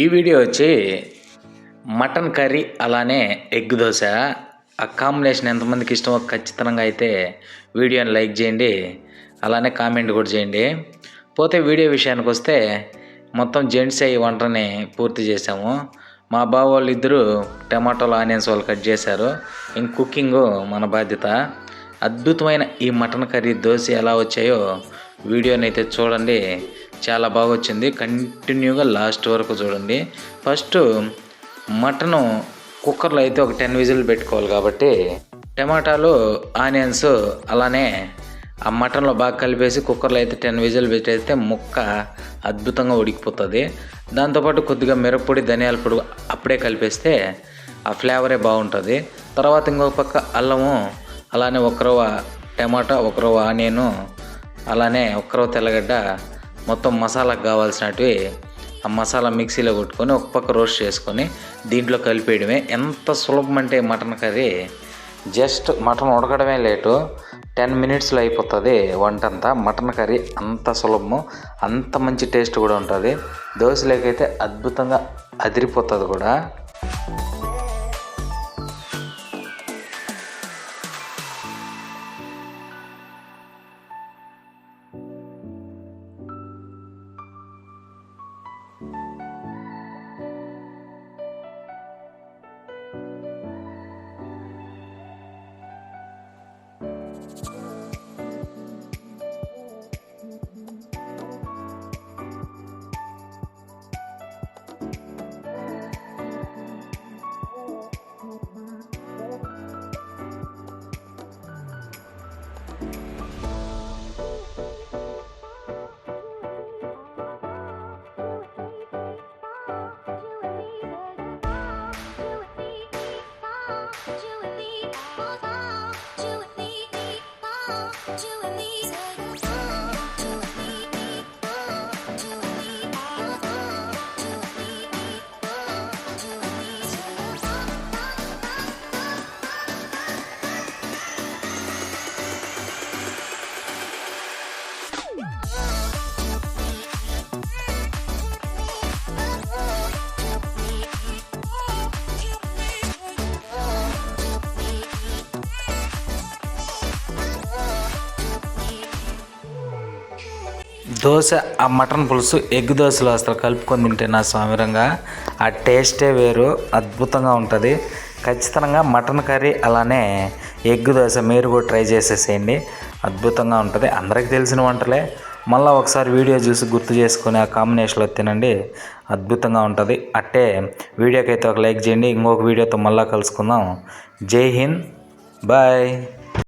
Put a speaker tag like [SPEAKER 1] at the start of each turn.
[SPEAKER 1] ఈ వీడియో వచ్చి mutton curry అలానే ఎగ్ దోశ. ఆ కాంబినేషన్ ఎంతమందికి ఇష్టమో ఖచ్చితంగా అయితే వీడియోని లైక్ చేయండి అలానే కామెంట్ కూడా చేయండి. పోతే వీడియో విషయానికి వస్తే మొత్తం జెంట్స్ ఈ వంటని పూర్తి చేసాము మా బావ వాళ్ళు ఇద్దరు టమాటోలు ఆనియన్స్ వాళ్ళు కట్ చేశారు. ఇంక కుకింగ్ మన బాధ్యత. అద్భుతమైన ఈ మటన్ కర్రీ దోశ ఎలా వచ్చాయో వీడియోని అయితే చూడండి. చాలా బాగా వచ్చింది కంటిన్యూగా లాస్ట్ వరకు చూడండి. ఫస్ట్ మటను కుక్కర్లో అయితే ఒక టెన్ విజిల్ పెట్టుకోవాలి కాబట్టి టమాటాలు ఆనియన్స్ అలానే ఆ మటన్లో బాగా కలిపేసి కుక్కర్లో అయితే టెన్ విజిల్ పెట్టేస్తే ముక్క అద్భుతంగా ఉడికిపోతుంది. దాంతోపాటు కొద్దిగా మిరప్పొడి ధనియాల పొడి అప్పుడే కలిపేస్తే ఆ ఫ్లేవరే బాగుంటుంది. తర్వాత ఇంకొక పక్క అల్లము అలానే ఒకరవ టమాటా ఒకరవ ఆనియను అలానే ఒకరవ తెల్లగడ్డ మొత్తం మసాలాకు కావాల్సినవి ఆ మసాలా మిక్సీలో కొట్టుకొని ఒక పక్క రోస్ట్ చేసుకొని దీంట్లో కలిపేయడమే. ఎంత సులభం అంటే మటన్ కర్రీ. జస్ట్ మటన్ ఉడకడమే లేటు. టెన్ మినిట్స్లో అయిపోతుంది వంట అంతా మటన్ కర్రీ అంత సులభము. అంత మంచి టేస్ట్ కూడా ఉంటుంది. దోశలేకైతే అద్భుతంగా అదిరిపోతుంది కూడా. you and me. దోశ ఆ మటన్ పులుసు ఎగ్ దోశలో అసలు కలుపుకొని తింటే నా స్వామిరంగా ఆ టేస్టే వేరు అద్భుతంగా ఉంటుంది. ఖచ్చితంగా మటన్ కర్రీ అలానే ఎగ్ దోశ మీరు కూడా ట్రై చేసేసేయండి. అద్భుతంగా ఉంటుంది. అందరికీ తెలిసిన వంటలే. మళ్ళీ ఒకసారి వీడియో చూసి గుర్తు చేసుకుని ఆ కాంబినేషన్లో తినండి. అద్భుతంగా ఉంటుంది. అట్టే వీడియోకి అయితే ఒక లైక్ చేయండి. ఇంకొక వీడియోతో మళ్ళీ కలుసుకుందాం. జై హింద్. బాయ్.